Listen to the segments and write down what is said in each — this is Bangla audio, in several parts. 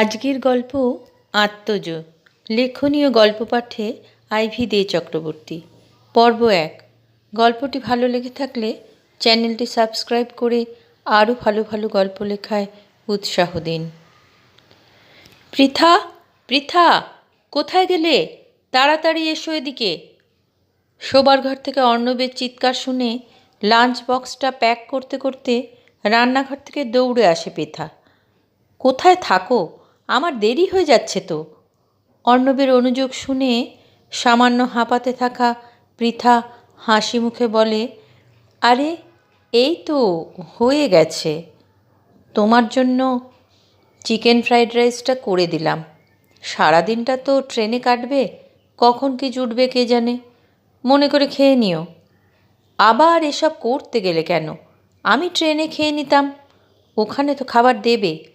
আজকের গল্প আত্মজ লেখনীয় গল্প পাঠে আইভি দে চক্রবর্তী। পর্ব এক। গল্পটি ভালো লেগে থাকলে চ্যানেলটি সাবস্ক্রাইব করে আরও ভালো ভালো গল্প লেখায় উৎসাহ দিন। পৃথা পৃথা, কোথায় গেলে? তাড়াতাড়ি এসো এদিকে। শোবার ঘর থেকে অর্ণবের চিৎকার শুনে লাঞ্চ বক্সটা প্যাক করতে করতে রান্নাঘর থেকে দৌড়ে আসে পৃথা। কোথায় থাকো? আমার দেরি হয়ে যাচ্ছে তো। অর্ণবের অনুযোগ শুনে সামান্য হাঁপাতে থাকা পৃথা হাসি মুখে বলে, আরে, এই তো হয়ে গেছে। তোমার জন্য চিকেন ফ্রাইড রাইসটা করে দিলাম। সারাদিনটা তো ট্রেনে কাটবে, কখন কি জুটবে কে জানে? মনে করে খেয়ে নিও। আবার এসব করতে গেলে কেন? আমি ট্রেনে খেয়ে নিতাম। ওখানে তো খাবার দেবে।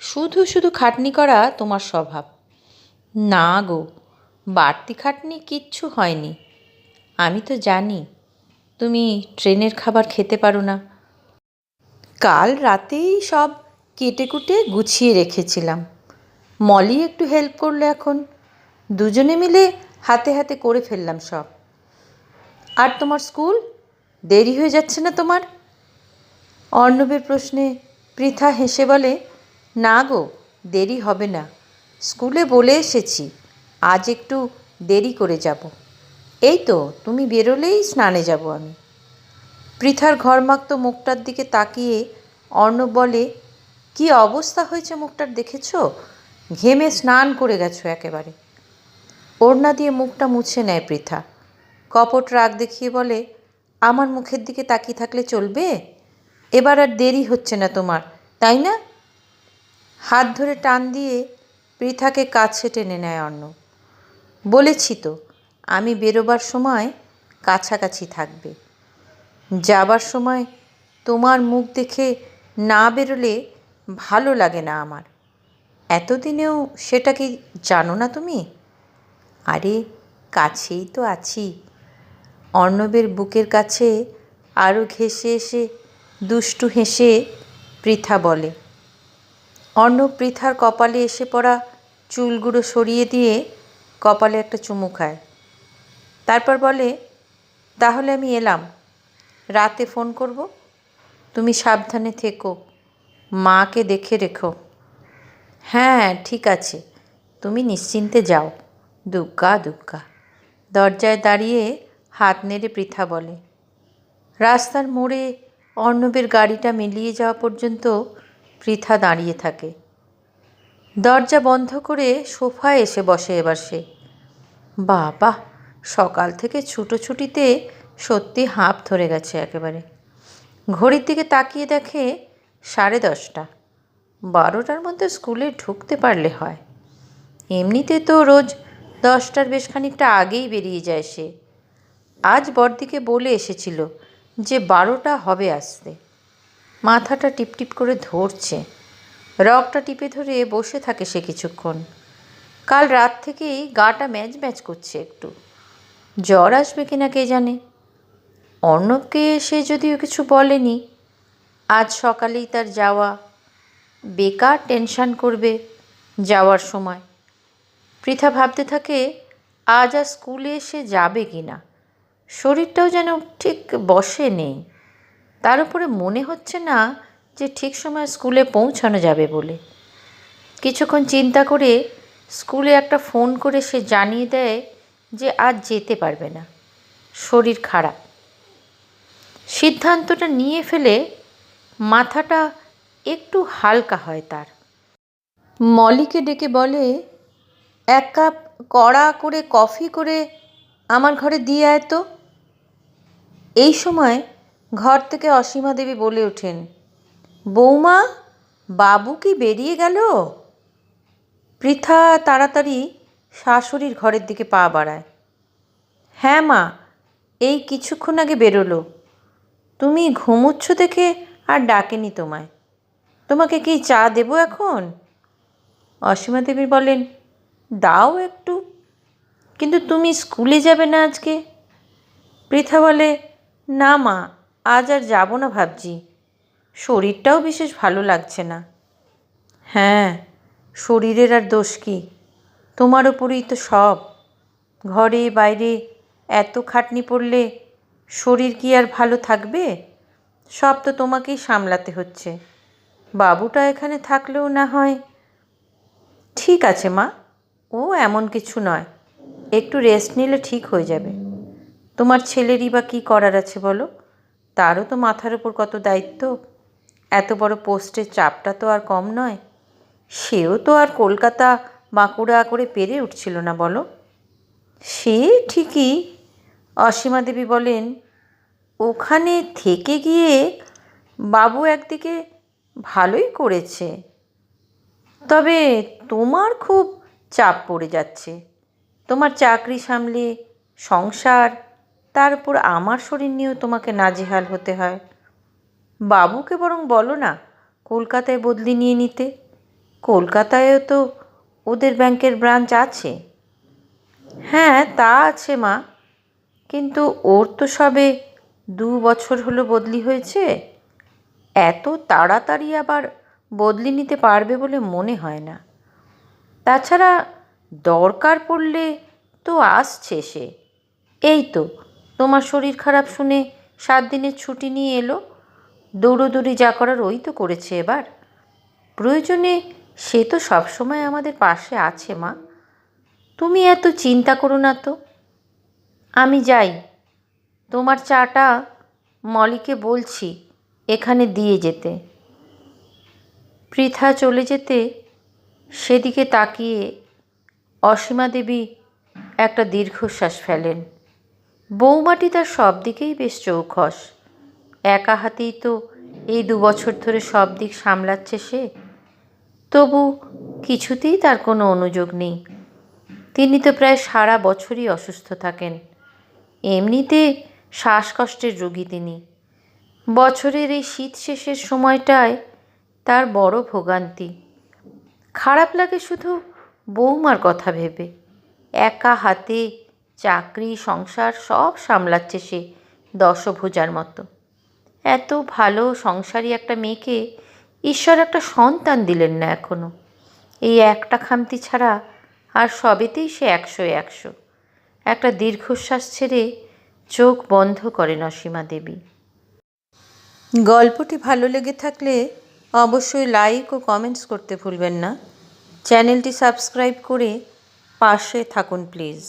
শুধু শুধু খাটনি করা তোমার স্বভাব। না গো, বাড়তি খাটনি কিচ্ছু হয়নি। আমি তো জানি, তুমি ট্রেনের খাবার খেতে পারো না। কাল রাতেই সব কেটে কুটে গুছিয়ে রেখেছিলাম। মলি একটু হেল্প করল এখন। দুজনে মিলে হাতে হাতে করে ফেললাম সব। আর তোমার স্কুল? দেরি হয়ে যাচ্ছে না তোমার? অর্ণবের প্রশ্নে পৃথা হেসে বলে না গো, দেরি হবে না। স্কুলে বলে এসেছি, আজ একটু দেরি করে যাব। এই তো, তুমি বেরোলেই স্নানে যাব আমি। পৃথার ঘরমাক্ত মুখটার দিকে তাকিয়ে অর্ণব বলে, কি অবস্থা হয়েছে মুখটার, দেখেছ? ঘেমে স্নান করে গেছো একেবারে। ওড়না দিয়ে মুখটা মুছে নেয় পৃথা। কপট রাগ দেখিয়ে বলে, আমার মুখের দিকে তাকিয়ে থাকলে চলবে? এবার আর দেরি হচ্ছে না তোমার, তাই না? হাত ধরে টান দিয়ে পৃথাকে কাছে টেনে নেয় অর্ণ বলেছি তো, আমি বেরোবার সময় কাছাকাছি থাকবে। যাবার সময় তোমার মুখ দেখে না বেরোলে ভালো লাগে না আমার। এতদিনেও সেটা কি জানো না তুমি? আরে, কাছেই তো আছি। অর্ণবের বুকের কাছে আরও ঘেসে এসে দুষ্টু হেসে পৃথা বলে অর্ণব পৃথার কপালে এসে পড়া চুলগুলো সরিয়ে দিয়ে কপালে একটা চুমু খায়। তারপর বলে, তাহলে আমি এলাম। রাতে ফোন করব। তুমি সাবধানে থেকো। মাকে দেখে রেখো। হ্যাঁ ঠিক আছে। তুমি নিশ্চিন্তে যাও। দুগ্গা দুগ্গা দরজায় দাঁড়িয়ে হাত নেড়ে পৃথা বলে, রাস্তার মোড়ে অর্ণবের গাড়িটা মিলিয়ে যাওয়া পর্যন্ত পৃথা দাঁড়িয়ে থাকে। দরজা বন্ধ করে সোফায় এসে বসে এবার সে। বাবা, সকাল থেকে ছুটোছুটিতে সত্যি হাঁপ ধরে গেছে একেবারে। ঘড়ির দিকে তাকিয়ে দেখে সাড়ে দশটা। বারোটার মধ্যে স্কুলে ঢুকতে পারলে হয়। এমনিতে তো রোজ দশটার বেশ খানিকটা আগেই বেরিয়ে যায় সে। আজ বড়দিকে বলে এসেছিল যে বারোটা হবে আসতে। মাথাটা টিপটিপ করে ধরছে। রগটা টিপে ধরে বসে থাকে সে কিছুক্ষণ। কাল রাত থেকেই গাটা ম্যাচ ম্যাচ করছে একটু। জ্বর আসবে কিনা কে জানে? অর্ণবকে সে যদিও কিছু বলেনি, আজ সকালেই তার যাওয়া বেকার টেনশান করবে যাওয়ার সময়। পৃথা ভাবতে থাকে, আজ আর স্কুলে এসে যাবে কি না শরীরটাও যেন ঠিক বসে নেই। তার উপরে মনে হচ্ছে না যে ঠিক সময় স্কুলে পৌঁছানো যাবে বলে। কিছুক্ষণ চিন্তা করে স্কুলে একটা ফোন করে সে জানিয়ে দেয় যে আজ যেতে পারবে না। শরীর খারাপ। সিদ্ধান্তটা নিয়ে ফেলে মাথাটা একটু হালকা হয় তার। মলিকে ডেকে বলে, এক কাপ কড়া করে কফি করে আমার ঘরে দিয়ে আয় তো। এই সময় ঘর থেকে অসীমা দেবী বলে ওঠেন, বৌমা, বাবু কি বেরিয়ে গেল? পৃথা তাড়াতাড়ি শাশুড়ির ঘরের দিকে পা বাড়ায় হ্যাঁ মা, এই কিছুক্ষণ আগে বেরোলো। তুমি ঘুমুচ্ছ দেখে আর ডাকেনি তোমায়। তোমাকে কি চা দেবো এখন? অসীমা দেবী বলেন, দাও একটু, কিন্তু তুমি স্কুলে যাবে না আজকে? পৃথা বলে, না মা আজ আর যাব না ভাবছি। শরীরটাও বিশেষ ভালো লাগছে না। হ্যাঁ শরীরের আর দোষ কি? তোমার ওপরেই তো সব। ঘরে, বাইরে এত খাটনি পড়লে শরীর কি আর ভালো থাকবে? সব তো তোমাকেই সামলাতে হচ্ছে। বাবুটা এখানে থাকলেও না হয়। ঠিক আছে মা, ও এমন কিছু নয়। একটু রেস্ট নিলে ঠিক হয়ে যাবে। তোমার ছেলেরই বা কী করার আছে বলো? তারও তো মাথার ওপর কত দায়িত্ব? এত বড় পোস্টের চাপটা তো আর কম নয়। সেও তো আর কলকাতা বাঁকুড়া করে পেরে উঠছিল না, বলো? সে ঠিকই, অসীমা দেবী বলেন, ওখানে থেকে গিয়ে বাবু একদিকে ভালোই করেছে। তবে তোমার খুব চাপ পড়ে যাচ্ছে। তোমার চাকরি সামলে, সংসার তার উপর আমার শরীর নিয়েও তোমাকে নাজেহাল হতে হয়। বাবুকে বরং বলো না, কলকাতায় বদলি নিয়ে নিতে। কলকাতায়ও তো ওদের ব্যাংকের ব্রাঞ্চ আছে। হ্যাঁ তা আছে মা, কিন্তু ওর তো সবে দু বছর হলো বদলি হয়েছে। এত তাড়াতাড়ি আবার বদলি নিতে পারবে বলে মনে হয় না। তাছাড়া দরকার পড়লে তো আসছে সে। এই তো তোমার শরীর খারাপ শুনে সাত দিনের ছুটি নিয়ে এলো। দৌড়োদৌড়ি যা করার ওই তো করেছে এবার। প্রয়োজনে সে তো সবসময় আমাদের পাশে আছে, মা। তুমি এত চিন্তা করো না তো। আমি যাই। তোমার চাটা মলিকে বলছি এখানে দিয়ে যেতে। পৃথা চলে যেতে সেদিকে তাকিয়ে অসীমা দেবী একটা দীর্ঘশ্বাস ফেলেন। বৌমাটি তার সব দিকেই বেশ চৌখস। একা হাতেই তো এই দু বছর ধরে সব দিক সামলাচ্ছে সে। তবু কিছুতেই তার কোনো অনুযোগ নেই। তিনি তো প্রায় সারা বছরই অসুস্থ থাকেন। এমনিতে শ্বাসকষ্টের রোগী তিনি। বছরের এই শীত শেষের সময়টায় তার বড় ভোগান্তি। খারাপ লাগে শুধু বৌমার কথা ভেবে। একা হাতে চাকরি, সংসার সব সামলাচ্ছে সে দশভুজার মতো। এত ভালো সংসারী একটা মেয়েকে ঈশ্বর একটা সন্তান দিলেন না এখনও। এই একটা খামতি ছাড়া আর সবেতেই সে একশো একশো। একটা দীর্ঘশ্বাস ছেড়ে চোখ বন্ধ করেন অসীমা দেবী। গল্পটি ভালো লেগে থাকলে অবশ্যই লাইক ও কমেন্টস করতে ভুলবেন না। চ্যানেলটি সাবস্ক্রাইব করে পাশে থাকুন প্লিজ।